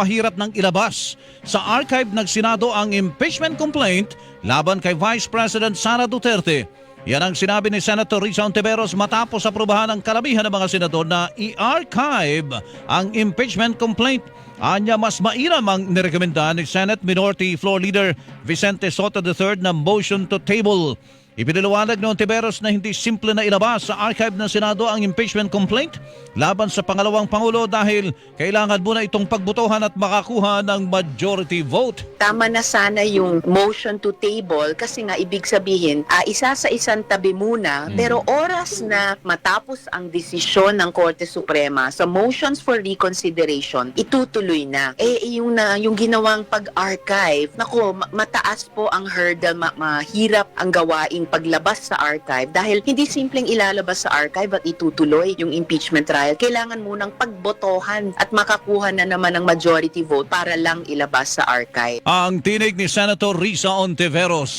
mahirap nang ilabas. Sa archive ng Senado ang impeachment complaint laban kay Vice President Sara Duterte. Yan ang sinabi ni Senator Risa Ontiveros matapos aprubahan ng kalamihan ng mga senador na i-archive ang impeachment complaint. Anya mas mainam ang nirekomenda ni Senate Minority Floor Leader Vicente Soto III na motion to table. Ipiniliwanag ni Ontiveros na hindi simple na ilabas sa archive ng Senado ang impeachment complaint laban sa pangalawang Pangulo dahil kailangan muna itong pagbutuhan at makakuha ng majority vote. Tama na sana yung motion to table kasi nga ibig sabihin, ah, isa sa isang tabi muna, Mm. pero oras na matapos ang desisyon ng Korte Suprema sa motions for reconsideration, itutuloy na. Eh yung na yung ginawang pag-archive, nako ma- mataas po ang hurdle, ma- mahirap ang gawaing paglabas sa archive dahil hindi simpleng ilalabas sa archive at itutuloy yung impeachment trial. Kailangan munang pagbotohan at makakuha na naman ng majority vote para lang ilabas sa archive. Ang tinig ni Senator Risa Ontiveros